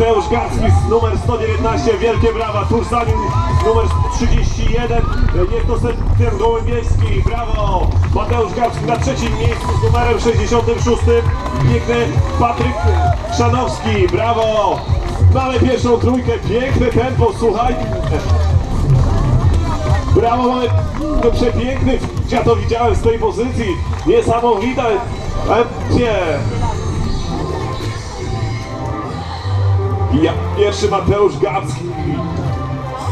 Mateusz Garski z numer 119, wielkie brawa. Nim numer 31, jest to Sebastian Gołębieski, brawo. Mateusz Garski na trzecim miejscu z numerem 66. Piękny Patryk Szanowski, brawo. Mamy pierwszą trójkę, piękne tempo, słuchaj. Brawo, mamy to przepiękny, ja to widziałem z tej pozycji. Niesamowite. Nie. Ja, pierwszy Mateusz Gacki.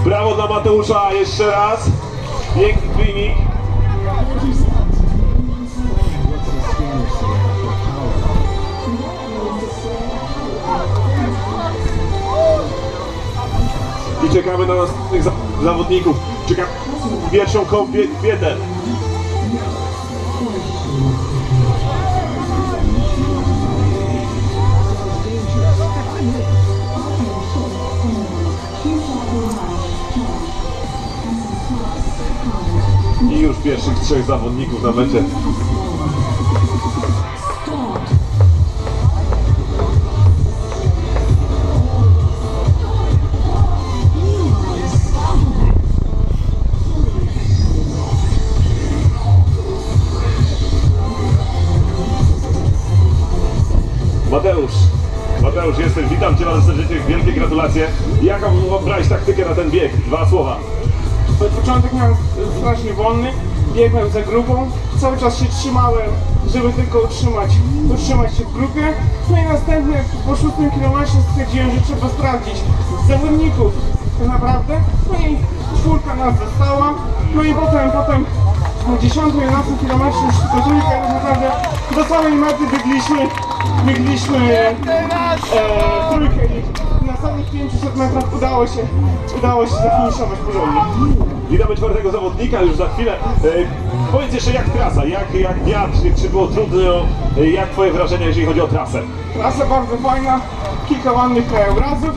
Brawo dla Mateusza jeszcze raz. Piękny klinik. I czekamy na następnych za zawodników. Czekamy pierwszą kobietę. Pierwszych trzech zawodników na mecie. Mateusz, Mateusz jesteś, witam Cię bardzo serdecznie, wielkie gratulacje. Jaką brałeś taktykę na ten bieg? Dwa słowa. Początek miałem strasznie wolny, biegłem za grupą, cały czas się trzymałem, żeby tylko utrzymać, utrzymać się w grupie. No i następnie po szóstym kilometrze stwierdziłem, że trzeba sprawdzić zawodników tak naprawdę. No i czwórka nas została, no i potem, potem na 10 11 kilometrze już i tak naprawdę do samej mety biegliśmy, biegliśmy e, trójkę samych 500 metrach udało się, udało się zafiniszować porządnie. Witamy czwartego zawodnika już za chwilę. E, powiedz jeszcze jak trasa, jak, jak wiatr, czy było trudno, e, jak Twoje wrażenia jeżeli chodzi o trasę? Trasa bardzo fajna, kilka ładnych krajobrazów.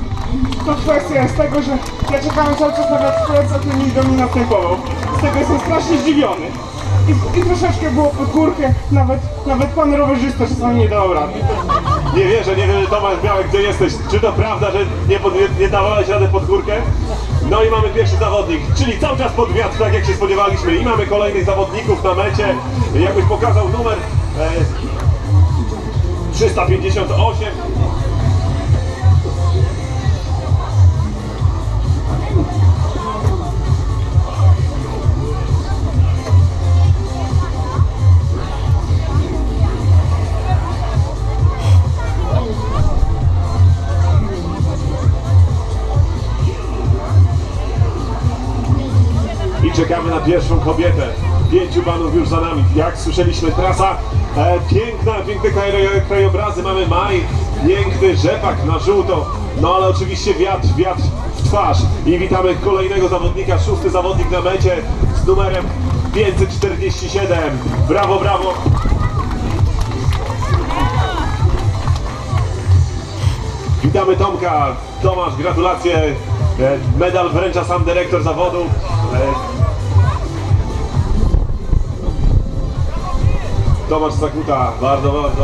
To kwestia jest tego, że ja czekałem cały czas na wiatr, ten nikt do mnie następował. Z tego jestem strasznie zdziwiony. I, I troszeczkę było pod górkę, nawet, nawet pan rowerzysta czasami nie dał rady. Nie wierzę, nie wierzę Tomasz Białek, gdzie jesteś? Czy to prawda, że nie, pod, nie, nie dawałeś rady pod górkę? No i mamy pierwszy zawodnik, czyli cały czas pod wiatr, tak jak się spodziewaliśmy. I mamy kolejnych zawodników na mecie. Jakbyś pokazał numer e, 358. czekamy na pierwszą kobietę. Pięciu panów już za nami. Jak słyszeliśmy, trasa e, piękna, piękne kraj- krajobrazy. Mamy maj, piękny rzepak na żółto. No ale oczywiście wiatr, wiatr w twarz. I witamy kolejnego zawodnika, szósty zawodnik na mecie z numerem 547. Brawo, brawo. Witamy Tomka. Tomasz, gratulacje. E, Medal wręcza sam dyrektor zawodu. Tomasz Sakuta, bardzo, bardzo.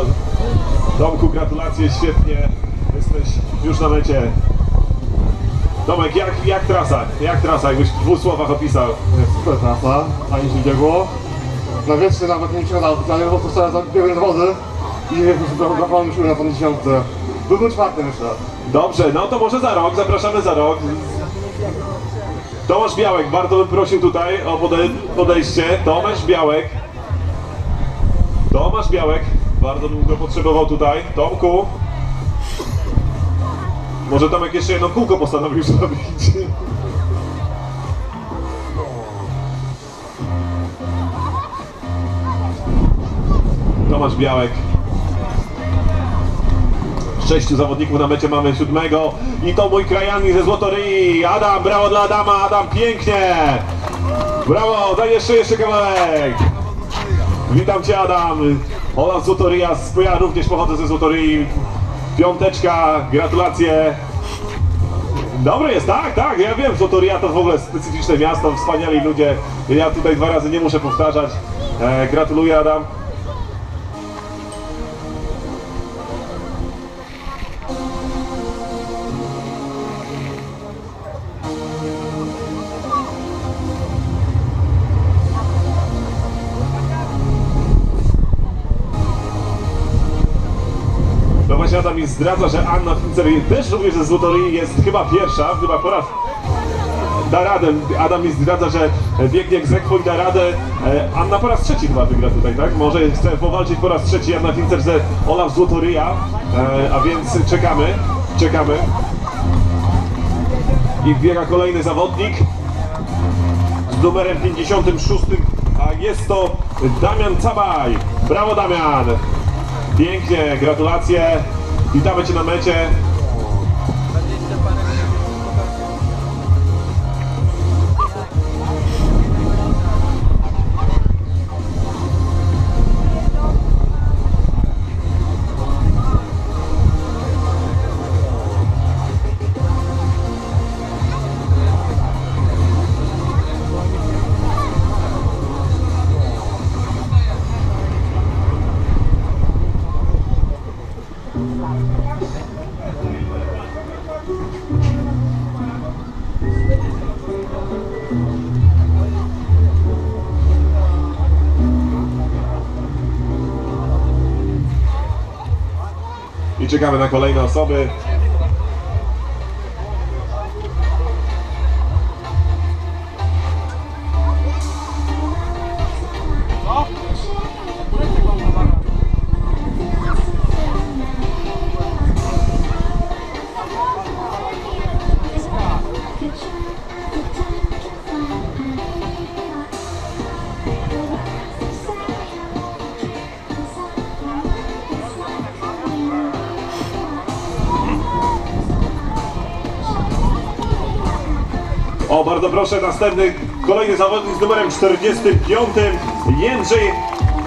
Tomku, gratulacje, świetnie. Jesteś już na mecie. Tomek, jak, jak trasa? Jak trasa? Jakbyś w dwóch słowach opisał. Super trasa, fajnie się biegło. Na wietrze nawet nie siadał, ale po prostu sobie biegłem z wody i brakowało mi siły na tą dziesiątce. Byłbym czwarty myślę. Dobrze, no to może za rok, zapraszamy za rok. Tomasz Białek, bardzo bym prosił tutaj o pode- podejście. Tomasz Białek. Tomasz Białek, bardzo bym go potrzebował tutaj. Tomku. Może Tomek jeszcze jedno kółko postanowił zrobić. Tomasz Białek. Sześciu zawodników na mecie mamy siódmego i to mój krajanin ze Złotoryi. Adam, brawo dla Adama, Adam, pięknie! Brawo, daj jeszcze, jeszcze kawałek! Witam Cię Adam, Olaf Złotoryja, z- ja również pochodzę ze Złotoryi. Piąteczka, gratulacje. Dobre jest, tak, tak, ja wiem, Złotoryja to w ogóle specyficzne miasto, wspaniali ludzie. Ja tutaj dwa razy nie muszę powtarzać. E, gratuluję Adam. Adam mi zdradza, że Anna Fincer też również ze Złotoryi jest chyba pierwsza, chyba po raz da radę. Adam mi zdradza, że biegnie egzekwo i da radę. E, Anna po raz trzeci chyba wygra tutaj, tak? Może chce powalczyć po raz trzeci Anna Fincer ze Olaf Złotoryja, e, a więc czekamy, czekamy. I biega kolejny zawodnik z numerem 56, a jest to Damian Cabaj. Brawo Damian! Pięknie, gratulacje. Witamy Cię na mecie. Czekamy na kolejne osoby. Proszę, następny, kolejny zawodnik z numerem 45, Jędrzej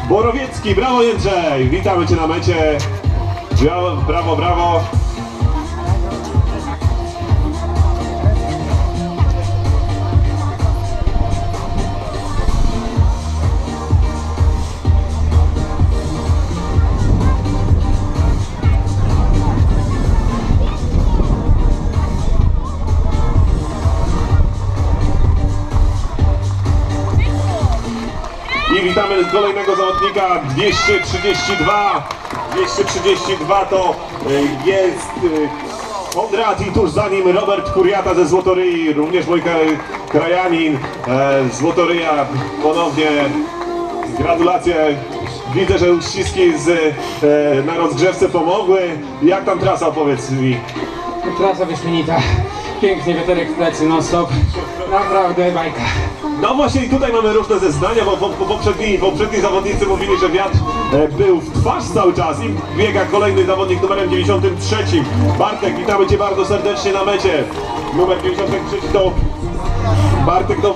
Borowiecki. Brawo Jędrzej, witamy Cię na mecie. Brawo, brawo, brawo. Witamy kolejnego zawodnika 232. 232 to y, jest y, Konrad i tuż za nim Robert Kuriata ze Złotoryi, również mój kraj- krajanin e, Złotoryja. Ponownie gratulacje. Widzę, że uściski z, e, na rozgrzewce pomogły. Jak tam trasa, opowiedz mi. Trasa wyśmienita. Pięknie, wiaterek w plecy, non stop. Naprawdę bajka. No właśnie i tutaj mamy różne zeznania, bo po- poprzedni, poprzedni zawodnicy mówili, że wiatr e, był w twarz cały czas i biega kolejny zawodnik numerem 93. Bartek, witamy Cię bardzo serdecznie na mecie. Numer 93 to Bartek to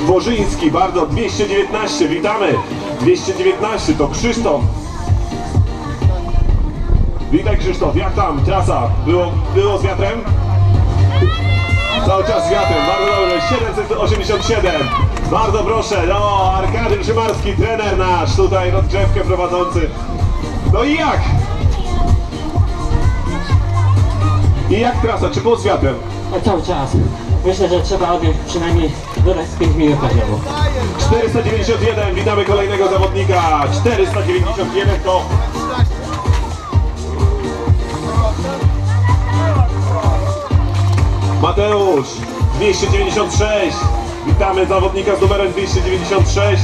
Dworzyński, bardzo 219, witamy. 219 to Krzysztof. Witaj Krzysztof, jak tam trasa? Było, było z wiatrem? Cały czas z wiatrem, bardzo dobrze, 787. Bardzo proszę, no, Arkady Szymarski, trener nasz, tutaj rozgrzewkę prowadzący. No i jak? I jak trasa, czy było z wiatrem? A cały czas. Myślę, że trzeba odjąć przynajmniej dodać z 5 minut poziomu. 491, witamy kolejnego zawodnika. 491 to... Mateusz, 296. Witamy zawodnika z numerem 296.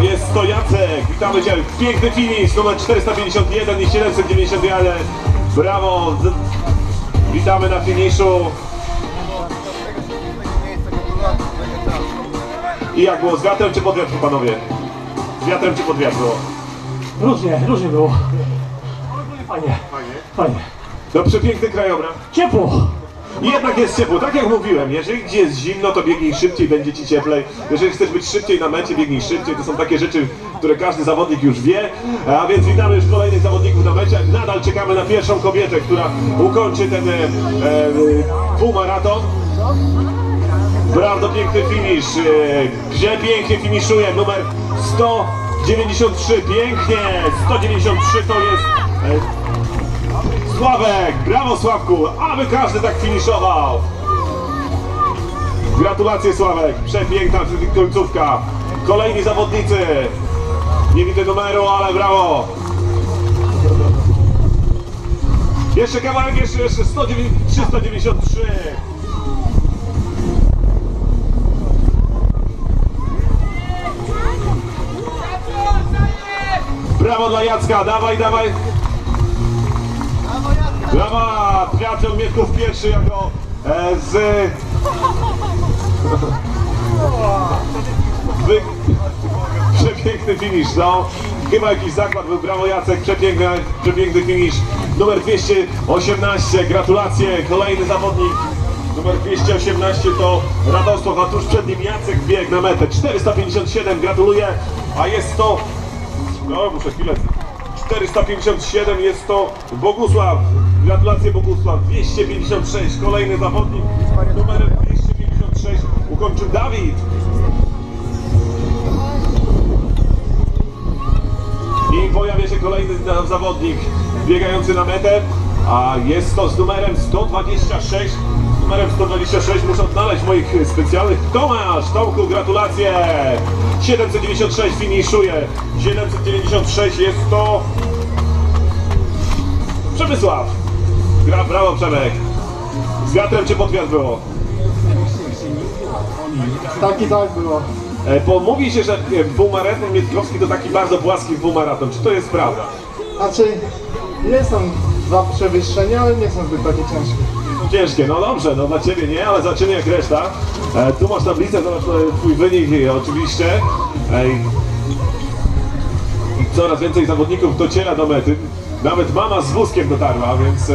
Jest to Jacek. Witamy Cię. Piękny finish, numer 451 i 791. Brawo. Witamy na finiszu. I jak było, z wiatrem czy pod wiatr, panowie? Z wiatrem czy pod wiatr było? Różnie, różnie było. Fajnie, fajnie. No przepiękny krajobraz. Ciepło! Jednak jest ciepło, tak jak mówiłem, jeżeli gdzie jest zimno, to biegnij szybciej, będzie ci cieplej. Jeżeli chcesz być szybciej na mecie, biegnij szybciej. To są takie rzeczy, które każdy zawodnik już wie. A więc witamy już kolejnych zawodników na mecie. Nadal czekamy na pierwszą kobietę, która ukończy ten e, e, półmaraton. Bardzo piękny finish. e, Przepięknie finiszuje numer 193. Pięknie! 193 to jest e, Sławek! Brawo Sławku! Aby każdy tak finiszował! Gratulacje Sławek! Przepiękna końcówka! Kolejni zawodnicy! Nie widzę numeru, ale brawo! Jeszcze kawałek, jeszcze, jeszcze 109, 393. Brawo dla Jacka, dawaj, dawaj. Brawa, Triatlon Mietków pierwszy jako e, z... Wy... Przepiękny finish, no. Chyba jakiś zakład był, brawo Jacek, przepiękny, przepiękny finish. Numer 218, gratulacje, kolejny zawodnik. Numer 218 to Radosław, a tuż przed nim Jacek bieg na metę. 457, gratuluję, a jest to... No, muszę chwilę... 457 jest to Bogusław. Gratulacje Bogusław. 256, kolejny zawodnik. Numerem 256 ukończył Dawid. I pojawia się kolejny zawodnik biegający na metę, a jest to z numerem 126. Z numerem 126 muszę odnaleźć moich specjalnych. Tomasz, Tomku, gratulacje! 796 finiszuje. 796 jest to Przemysław. Gra, brawo Przemek. Z wiatrem czy pod wiatr było? Tak i tak było. E, bo mówi się, że e, półmaraton Mietkowski to taki bardzo płaski półmaraton. Czy to jest prawda? Znaczy, jest tam dwa przewyższenia, ale nie są zbyt takie ciężkie. Ciężkie, no dobrze, no dla Ciebie nie, ale zobaczymy jak reszta. E, tu masz tablicę, zobacz e, Twój wynik e, oczywiście. E, i coraz więcej zawodników dociera do mety. Nawet mama z wózkiem dotarła, więc e,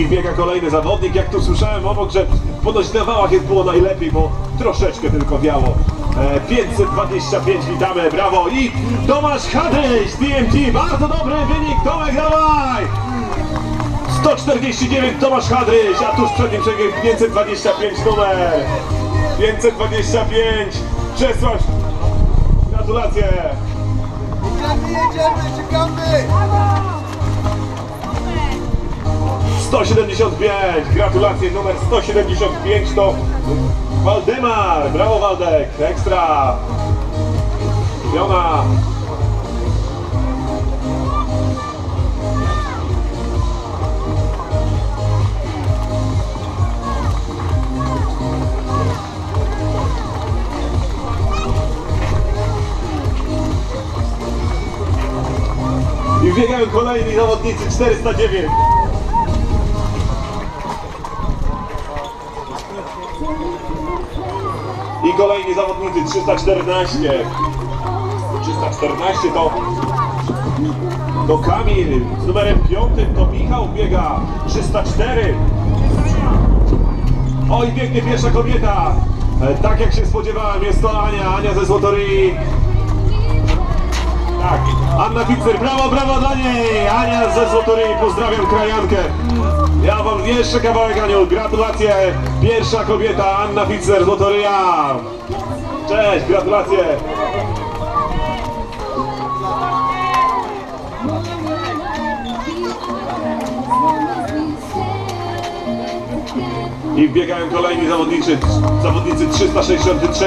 I biega kolejny zawodnik, jak tu słyszałem obok, że ponoć na wałach jest było najlepiej, bo troszeczkę tylko wiało. E, 525, witamy, brawo i Tomasz Hadryś, TMT, bardzo dobry wynik, Tomek, dawaj! 149 Tomasz Hadryś, a tuż przed nim przebieg 525 numer. 525, Czesław, gratulacje. Jedziemy, jedziemy, czekamy! 175, gratulacje, numer 175 to Waldemar, brawo Waldek, ekstra. Jona. I biegają kolejni zawodnicy 409. I kolejni zawodnicy 314. 314 to to Kamil z numerem 5 to Michał biega 304. Oj, biegnie pierwsza kobieta. E, Tak jak się spodziewałem, jest to Ania, Ania ze Złotoryi. Tak, Anna Pitzer, brawo, brawo dla niej! Ania ze Złotoryi, pozdrawiam krajankę. Ja wam jeszcze kawałek Aniu, gratulacje! Pierwsza kobieta, Anna Pitzer, Złotoryja! Cześć, gratulacje! I biegają kolejni zawodnicy, zawodnicy 363.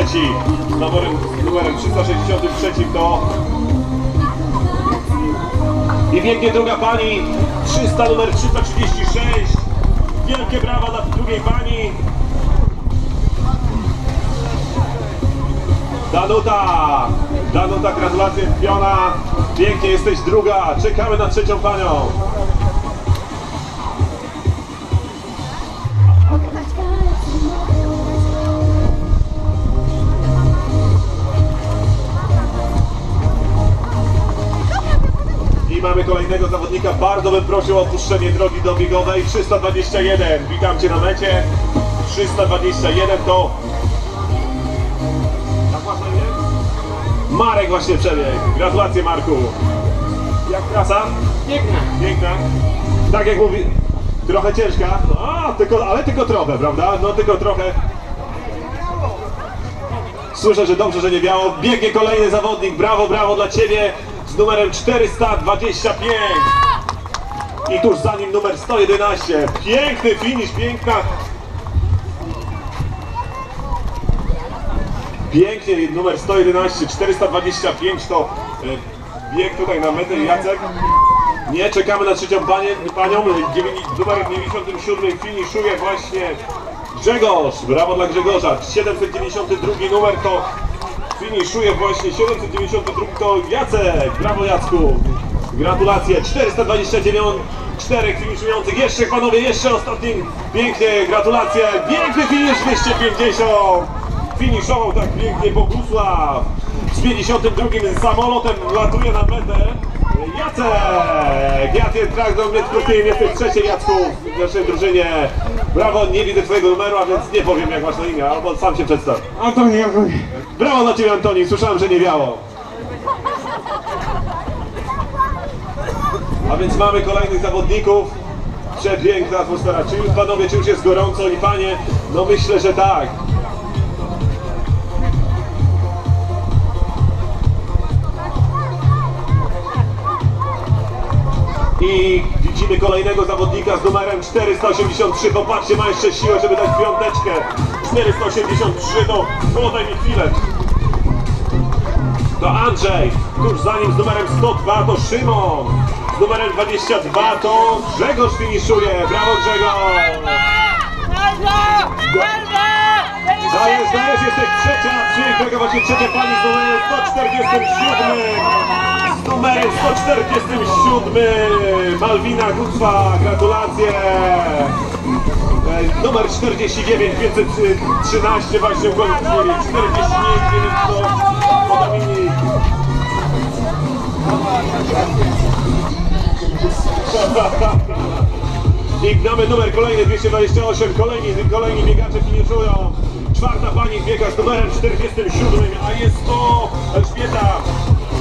Numerem, numerem 363 to i biegnie druga pani, 300 numer 336. Wielkie brawa dla drugiej pani. Danuta, Danuta, gratulacje Fiona. Pięknie jesteś druga. Czekamy na trzecią panią. Mamy kolejnego zawodnika. Bardzo bym prosił o opuszczenie drogi dobiegowej. 321. Witam Cię na mecie. 321 to... Marek właśnie przebiegł. Gratulacje Marku. Jak trasa? Piękna. Piękna. Tak jak mówi, trochę ciężka, a, tylko, ale tylko trochę, prawda? No tylko trochę. Słyszę, że dobrze, że nie biało. Biegnie kolejny zawodnik. Brawo, brawo dla Ciebie z numerem 425. I tuż za nim numer 111. Piękny finish, piękna. Pięknie, numer 111, 425 to e, bieg tutaj na metę Jacek. Nie, czekamy na trzecią panię, panią. Numer 97 finiszuje właśnie Grzegorz. Brawo dla Grzegorza. 792 numer to finiszuje właśnie 792 to Jacek. Brawo Jacku. Gratulacje. 429 czterech finiszujących. Jeszcze panowie, jeszcze ostatni. Pięknie, gratulacje. Piękny finisz 250. Finiszował tak pięknie Bogusław. Z 52 samolotem latuje na metę. Jacek! Jacek Traktor Krótkim jesteś trzeci Jacku w naszej drużynie. Brawo, nie widzę twojego numeru, a więc nie powiem jak masz na imię, albo sam się przedstaw. Antoni, Antoni. Brawo dla ciebie Antoni, słyszałem, że nie wiało. A więc mamy kolejnych zawodników. Przepiękna atmosfera. Czy już panowie, czy już jest gorąco i panie? No myślę, że tak. I widzimy kolejnego zawodnika z numerem 483. Popatrzcie, ma jeszcze siłę, żeby dać piąteczkę. 483 to... O, daj mi chwilę. To Andrzej. Tuż za nim z numerem 102 to Szymon. Z numerem 22 to Grzegorz finiszuje. Brawo Grzegorz. Dajesz, dajesz, jesteś trzecia, pięknego właśnie trzecia pani z numerem 147. Numerem 147. Malwina Gutwa, gratulacje. E, Numer 49, 513 właśnie ukończyli. 49, 900 to Dominik. I mamy numer kolejny 228, kolejni, kolejni biegacze finiszują. Czwarta pani biega z numerem 47, a jest to Elżbieta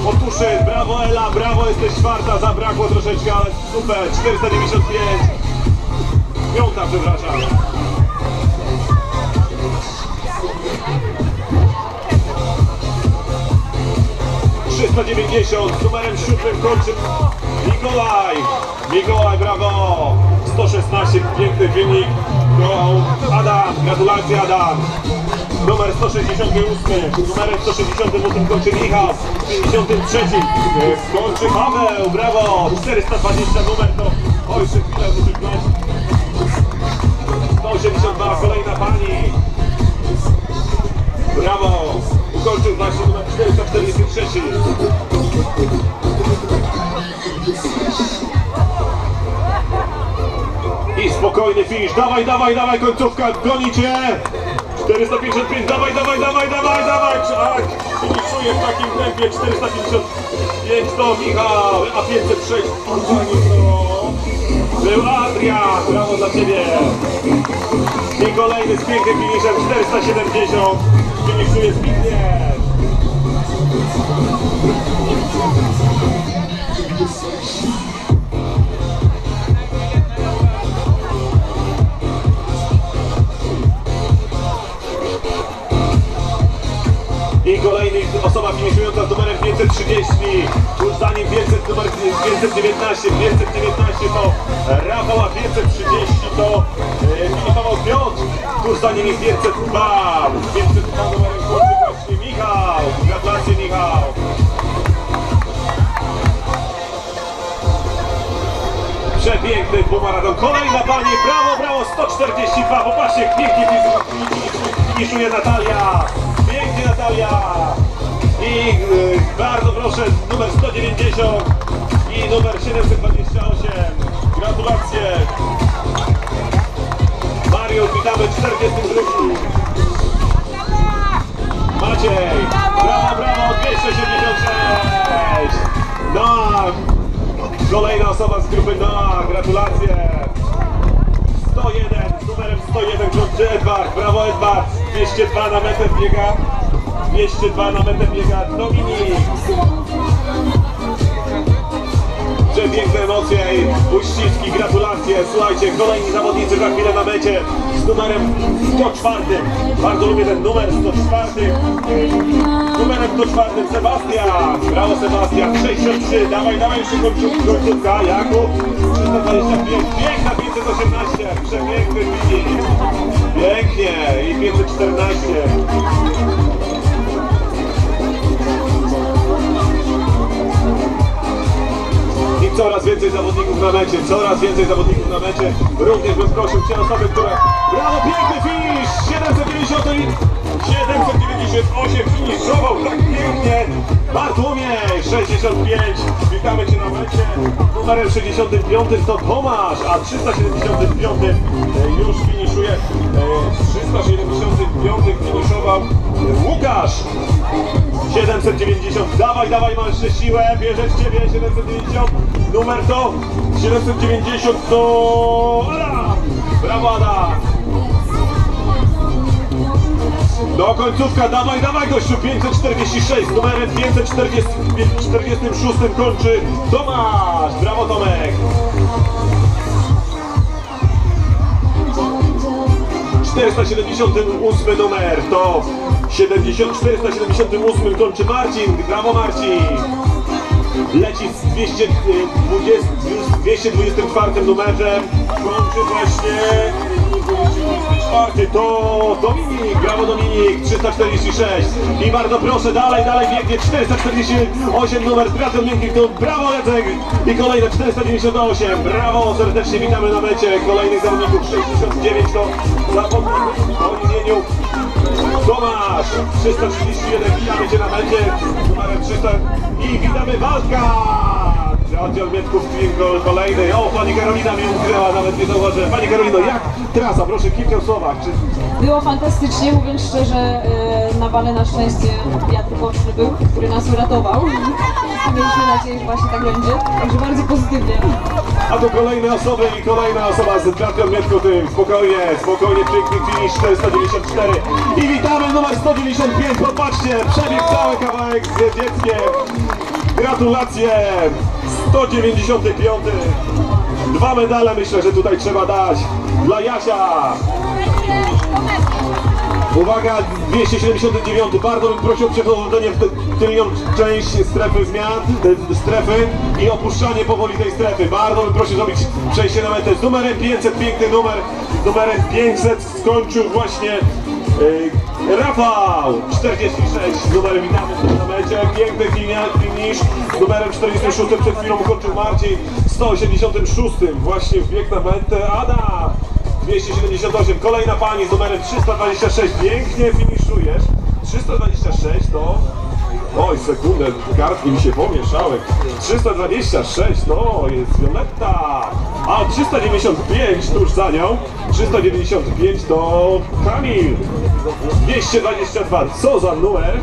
Otuszy. Brawo Ela, brawo, jesteś czwarta, zabrakło troszeczkę, ale super, 495. Piąta, przepraszam. Trzysta dziewięćdziesiąt, numerem siódmym kończy Mikołaj. Mikołaj, brawo. 116, piękny wynik. Adam, gratulacje Adam. Numer 168, numerem 168 kończy Michał, 53 e, kończy Paweł, brawo, 420 numer to, oj, jeszcze chwilę muszę gnąć. 182, kolejna pani. Brawo, ukończył właśnie numer 443. I spokojny finish, dawaj, dawaj, dawaj, końcówka, gonicie! 455, dawaj, dawaj, dawaj, dawaj, dawaj, tak, finiszuje w takim tempie, 455 to Michał, a 506 za nim to był Adrian, brawo dla Ciebie! I kolejny z pięknym finiszem, 470, finiszuje Zbigniew! I kolejny osoba finiszująca z numerem 530. Tuż za nim 500, numer 519. 519 to Rafał, a 530 to e, finiszował Piotr. Tuż za nim jest 502. 502 numerem kończy właśnie Michał. Gratulacje Michał. Przepiękny półmaraton. Kolejna pani. Brawo, brawo. 142. Popatrzcie, pięknie finisz- finiszuje Natalia. Natalia. I y, bardzo proszę, numer 190 i numer 728. Gratulacje. Mariusz, witamy 42. Maciej. Brawo, brawo, 276. Noah. Kolejna osoba z grupy Noah. Gratulacje. 101, z numerem 101 George Edward, brawo Edward, 202 na metę biega, 202 na metę biega Dominik. Przepiękne emocje. gratulacje, uściski, gratulacje. Słuchajcie, kolejni zawodnicy za chwilę na mecie z numerem 104. Bardzo lubię ten numer 104. Numerem 104 Sebastian. Brawo Sebastian, 63. Dawaj, dawaj jeszcze końcówka. Jakub, 325. Piękna 518. Przepiękny. Pięknie i 514. coraz więcej zawodników na mecie, coraz więcej zawodników na mecie. Również bym prosił Cię osoby, które... Brawo, piękny finish! 790 798 finiszował tak pięknie. Bartłomiej 65. Witamy Cię na mecie. Numerem 65 to Tomasz, a 375 e, już finiszuje. e, 375 finiszował e, Łukasz. 790, dawaj, dawaj, masz siłę, bierze w ciebie, 790, numer to, 790 to Adam, brawo Adam. Do końcówka, dawaj, dawaj gościu, 546, numerem 546 kończy Tomasz, brawo Tomek. 478 numer to 70, 478 kończy Marcin, brawo Marcin! Leci z 220, 224 numerem, kończy właśnie 224 to Dominik, brawo Dominik, 346 i bardzo proszę, dalej, dalej biegnie. 448 numer z Bratem to brawo Lecek i kolejne 498, brawo, serdecznie witamy na mecie kolejnych zawodników, 69 to zawodnik o imieniu Tomasz, 331, witamy Cię na mecie, numerem 300 i witamy Walka! Oddział Mietków Twinkle kolejny. O, Pani Karolina mnie ukryła, nawet nie zauważyłem. Pani Karolino, jak trasa? Proszę kilka słowach. Czy Było fantastycznie, mówiąc szczerze, e, na wale na szczęście wiatr boczny był, który nas uratował. Mieliśmy nadzieję, że właśnie tak będzie, także bardzo pozytywnie. A tu kolejne osoby i kolejna osoba z Mietku tym. Spokojnie, spokojnie, piękny finish 494. I witamy numer 195, popatrzcie, przebieg cały kawałek z dzieckiem. Gratulacje, 195. Dwa medale myślę, że tutaj trzeba dać dla Jasia. Uwaga, 279, bardzo bym prosił o przechodzenie w ty- tylnią część strefy zmian, e, strefy i opuszczanie powoli tej strefy. Bardzo bym prosił zrobić przejście na metę z numerem 500, piękny numer, numerem 500 skończył właśnie e, Rafał, 46, z numerem witamy na mecie, piękny finish, numerem 46 przed chwilą ukończył Marcin, 186 właśnie wbiegł na metę Adam. 278, kolejna pani z numerem 326, pięknie finiszujesz. 326 to... Oj, sekundę, kartki mi się pomieszały. 326 to jest Violetta, a 395 tuż za nią. 395 to Kamil. 222, co za numer?